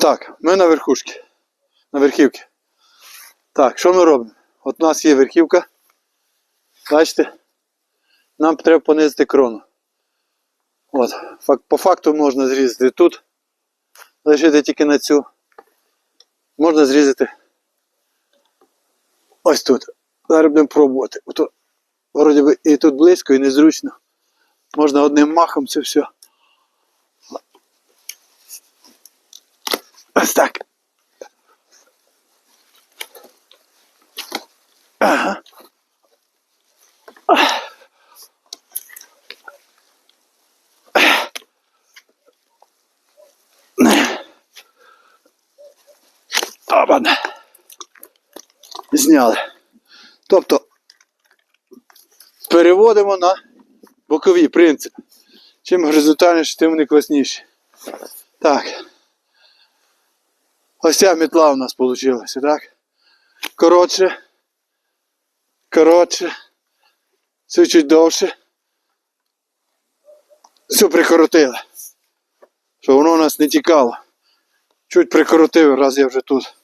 Так, ми на верхушці. На верхівці. Так, що ми робимо? От у нас є верхівка. Бачите? Нам треба понизити крону. От. По факту можна зрізати тут. Лишити тільки на цю. Можна зрізати ось тут. Зараз будемо пробувати. Вроді би і тут близько, і незручно. Можна одним махом це все. Ось так. Ага. Опан. Зняли. Тобто переводимо на боковий принцип. Чим горизонтальніше, тим вони класніші. Так. Ось ця мітла у нас вийшла, так? Коротше. Коротше. Це чуть довше. Все прикоротили. Щоб воно у нас не тікало. Чуть прикоротив, раз я вже тут.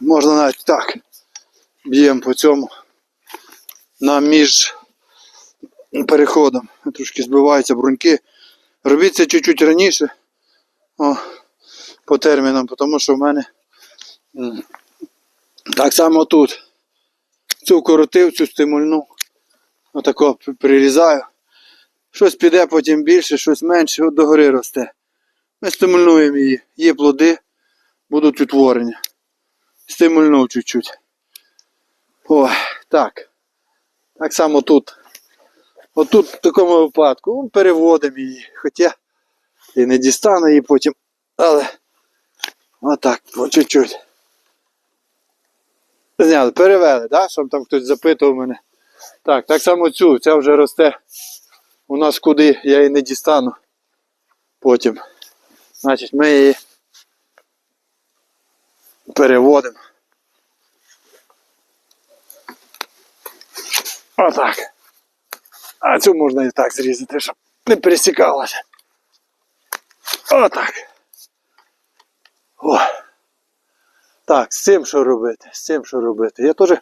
Можна навіть так. Б'ємо по цьому. На між переходом. Трошки збиваються бруньки. Робіть це чуть-чуть раніше. О, по термінам, тому що в мене так само тут. Цю коротив, цю стимульну. Отако прирізаю. Щось піде потім більше, щось менше, от догори росте. Ми стимульнуємо її. Є плоди, будуть утворення. Стимульнув чуть-чуть. О, так. Так само тут. Отут в такому випадку переводимо її. Хоча і не дістану її потім. Але отак, по чуть-чуть. Зняли, перевели, да? щоб там хтось запитував мене. Так, так само цю, ця вже росте. У нас куди я її не дістану. Потім. Значить, ми її переводимо. Отак. А цю можна і так зрізати, щоб не пересікалося. Отак. О. Так, з цим що робити? З цим що робити? Я теж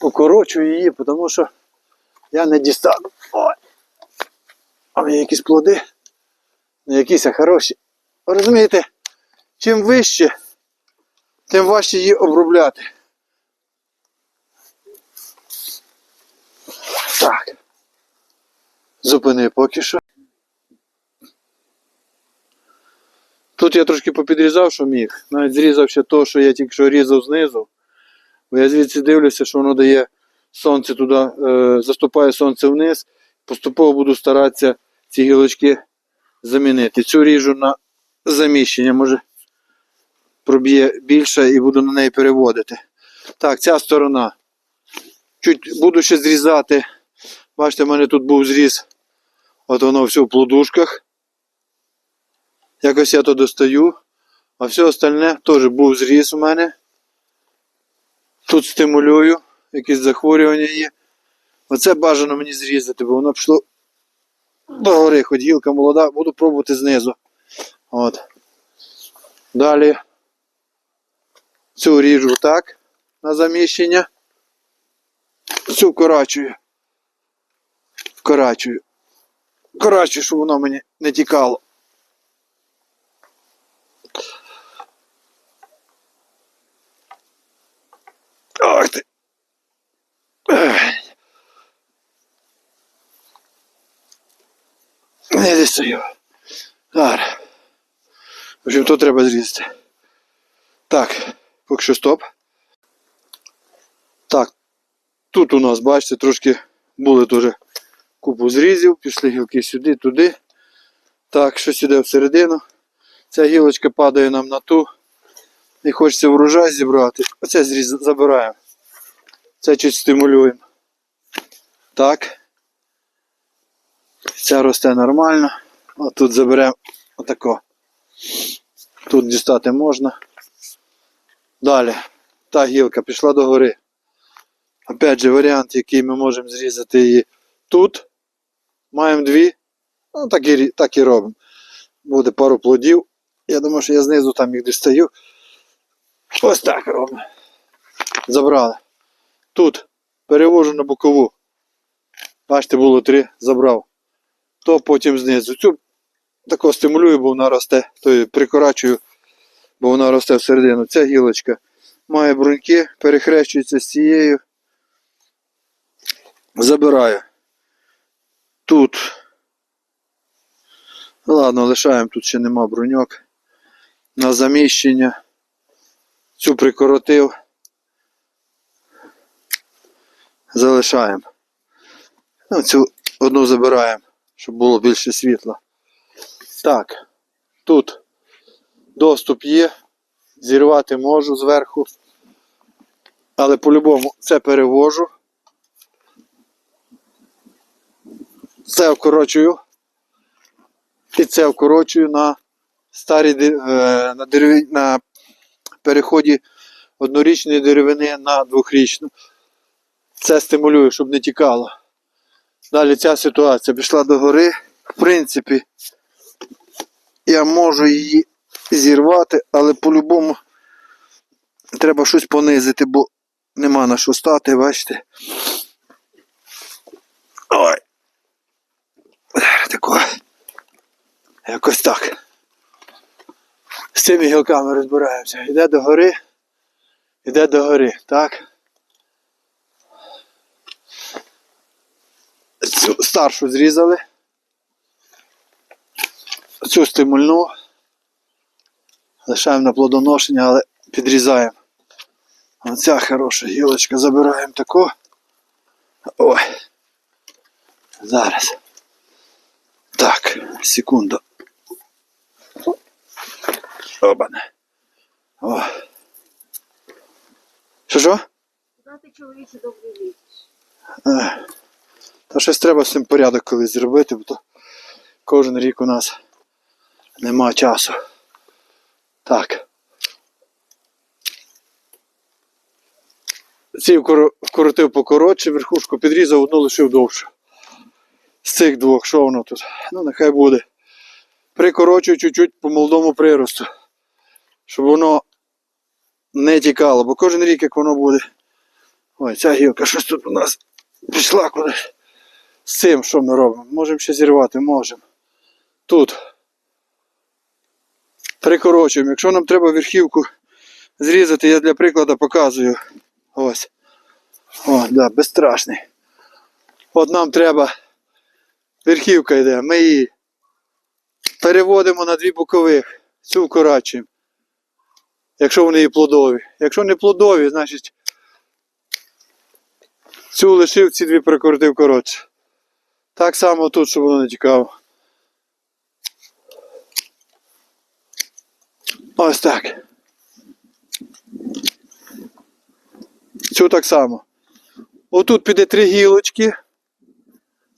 покорочую її, тому що я не дістану. Ой. А в якісь плоди. Не якісь, а хороші. Розумієте, чим вище, тим важче її обробляти. Так. Зупини поки що. Тут я трошки попідрізав, що міг. Навіть зрізав ще то, що я тільки що різав знизу. Бо я звідси дивлюся, що воно дає сонце туди, е, заступає сонце вниз. Поступово буду старатися ці гілочки замінити. Цю ріжу на заміщення, може проб'є більше і буду на неї переводити. Так, ця сторона. Чуть буду ще зрізати. Бачите, в мене тут був зріз. От воно все в плодушках. Якось я то достаю. А все остальне теж був зріз у мене. Тут стимулюю, якісь захворювання є. Оце бажано мені зрізати, бо воно пішло догори, хоч гілка молода, буду пробувати знизу. От. Далі цю ріжу так на заміщення. Цю вкорачую. Вкорачую. Вкорачую, щоб воно мені не тікало. Не дістаю. Зараз. В общем, тут треба зрізати. Так, поки що стоп. Так, тут у нас, бачите, трошки були теж купу зрізів, пішли гілки сюди, туди. Так, щось іде всередину. Ця гілочка падає нам на ту. І хочеться врожай зібрати. Оце зріз забираємо. Це чуть стимулюємо. Так. Ця росте нормально. А тут заберемо отако. Тут дістати можна. Далі. Та гілка пішла до гори. Опять же, варіант, який ми можемо зрізати її тут. Маємо дві. Ну, так і, так і робимо. Буде пару плодів. Я думаю, що я знизу там їх дістаю. Ось так робимо. Забрали. Тут перевожу на бокову. Бачите, було три, забрав. То потім знизу. Цю тако стимулюю, бо вона росте. То прикорачую, бо вона росте всередину. Ця гілочка має бруньки, перехрещується з цією. Забираю. Тут. Ладно, лишаємо, тут ще нема бруньок. На заміщення. Цю прикоротив. Залишаємо. Ну, цю одну забираємо, щоб було більше світла. Так, тут доступ є. Зірвати можу зверху. Але по-любому це перевожу. Це вкорочую. І це вкорочую на старі е, на, дереві, на переході однорічної деревини на двохрічну. Це стимулюю, щоб не тікало. Далі ця ситуація пішла до гори. В принципі, я можу її зірвати, але по-любому треба щось понизити, бо нема на що стати, бачите. Ой. Тако. Якось так. З цими гілками розбираємося. Йде до гори, йде до гори, так? Цю старшу зрізали. Цю стимульну. Лишаємо на плодоношення, але підрізаємо. Оця хороша гілочка забираємо таку. Ой. Зараз. Так, секунду. Обане. О. Що що? Куди ти чоловіче добре лізеш? Та щось треба з цим порядок колись зробити, бо то кожен рік у нас нема часу. Так. Ці вкоротив покоротше, верхушку підрізав, одну лишив довшу. З цих двох, що воно тут? Ну, нехай буде. Прикорочую чуть-чуть по молодому приросту, щоб воно не тікало, бо кожен рік, як воно буде. Ой, ця гілка, щось тут у нас пішла кудись. З цим що ми робимо? Можемо ще зірвати, можемо. Тут. Прикорочуємо. Якщо нам треба верхівку зрізати, я для прикладу показую. Ось. О, да, безстрашний. От нам треба. Верхівка йде. Ми її переводимо на дві бокових. Цю вкорачуємо. Якщо вони і плодові. Якщо не плодові, значить Цю лишив, ці дві прикоротив коротше. Так само тут, щоб воно не тікало. Ось так. Цю так само. Отут піде три гілочки.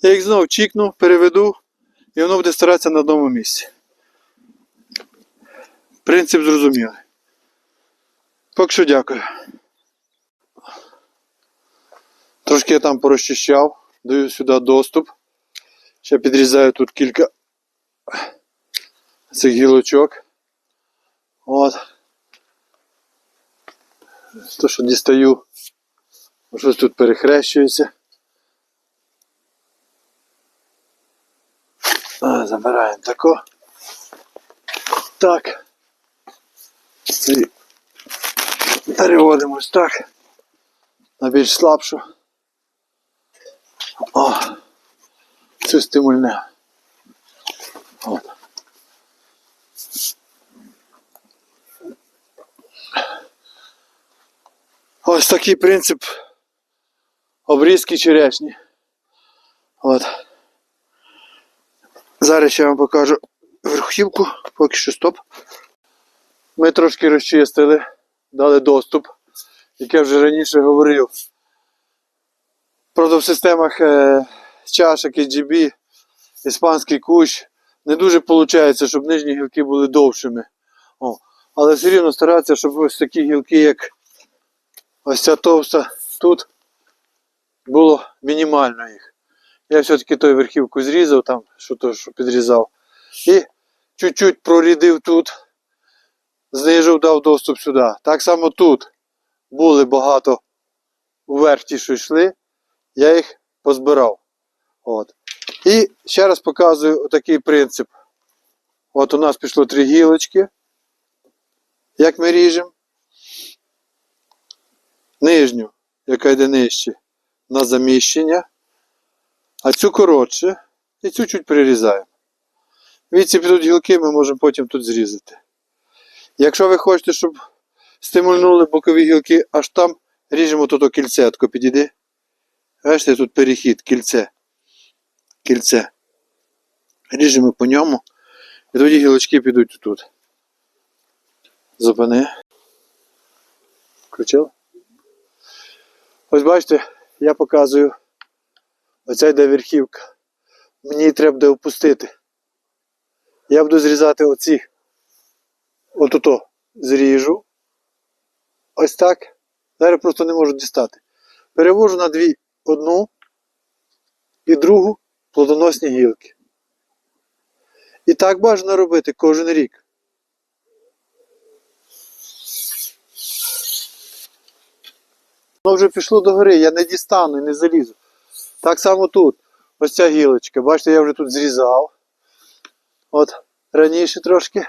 Я їх знову чікну, переведу, і воно буде старатися на одному місці. Принцип зрозумілий. Поки що дякую. Трошки я там порозчищав, даю сюди доступ. Ще підрізаю тут кілька цих гілочок. От. То, що дістаю, щось тут перехрещується. Забираємо тако. Так. Ці переводимо ось так. На більш слабшу. О, це стимульне. От. Ось такий принцип обрізки черешні. От. Зараз я вам покажу верхівку, поки що стоп. Ми трошки розчистили, дали доступ, як я вже раніше говорив. Правда, в системах чашок HGB, іспанський кущ, не дуже виходить, щоб нижні гілки були довшими. О, але все рівно старатися, щоб ось такі гілки, як ось ця товста тут, було мінімально їх. Я все-таки той верхівку зрізав, там, що то, що підрізав. І чуть-чуть прорідив тут, знижив, дав доступ сюди. Так само тут були багато вверх ті, що йшли, я їх позбирав. От. І ще раз показую такий принцип. От у нас пішло три гілочки. Як ми ріжемо? Нижню, яка йде нижче, на заміщення, а цю коротше, і цю чуть прирізаємо. Віці підуть гілки, ми можемо потім тут зрізати. Якщо ви хочете, щоб стимульнули бокові гілки, аж там ріжемо тут кільце, підійди. Бачите, тут перехід, кільце. Кільце. Ріжемо по ньому. І тоді гілочки підуть тут. Зупини. Включив? Ось бачите, я показую. Оця йде верхівка. Мені треба буде опустити. Я буду зрізати оці. Отуто зріжу. Ось так. Зараз просто не можу дістати. Перевожу на дві одну і другу плодоносні гілки. І так бажано робити кожен рік. Воно вже пішло до гори, я не дістану і не залізу. Так само тут. Ось ця гілочка. Бачите, я вже тут зрізав. От раніше трошки.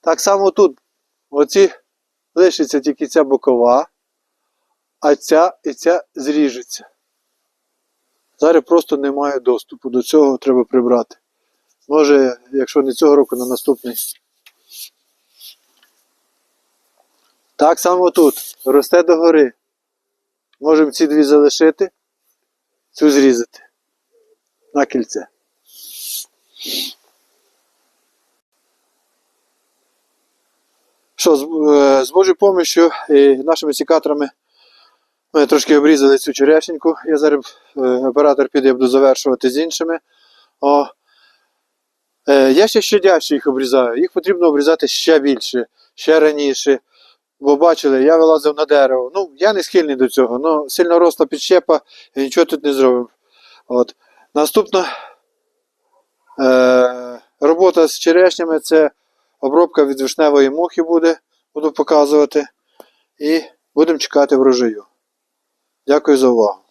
Так само тут. Оці лишиться тільки ця бокова, а ця і ця зріжеться. Зараз просто немає доступу. До цього треба прибрати. Може, якщо не цього року, на наступний. Так само тут. Росте догори. Можемо ці дві залишити, цю зрізати на кільце. Що, з, е, з Божою помощю і нашими сікаторами ми трошки обрізали цю черешеньку. Я зараз е, оператор піде, я буду завершувати з іншими. О, е, я ще щодяще їх обрізаю. Їх потрібно обрізати ще більше, ще раніше. Бо бачили, я вилазив на дерево. Ну, я не схильний до цього. Ну, сильно росла підщепа, і нічого тут не зробив. От. Наступна е, робота з черешнями це обробка від вишневої мухи буде, буду показувати. І будемо чекати врожаю. Дякую за увагу.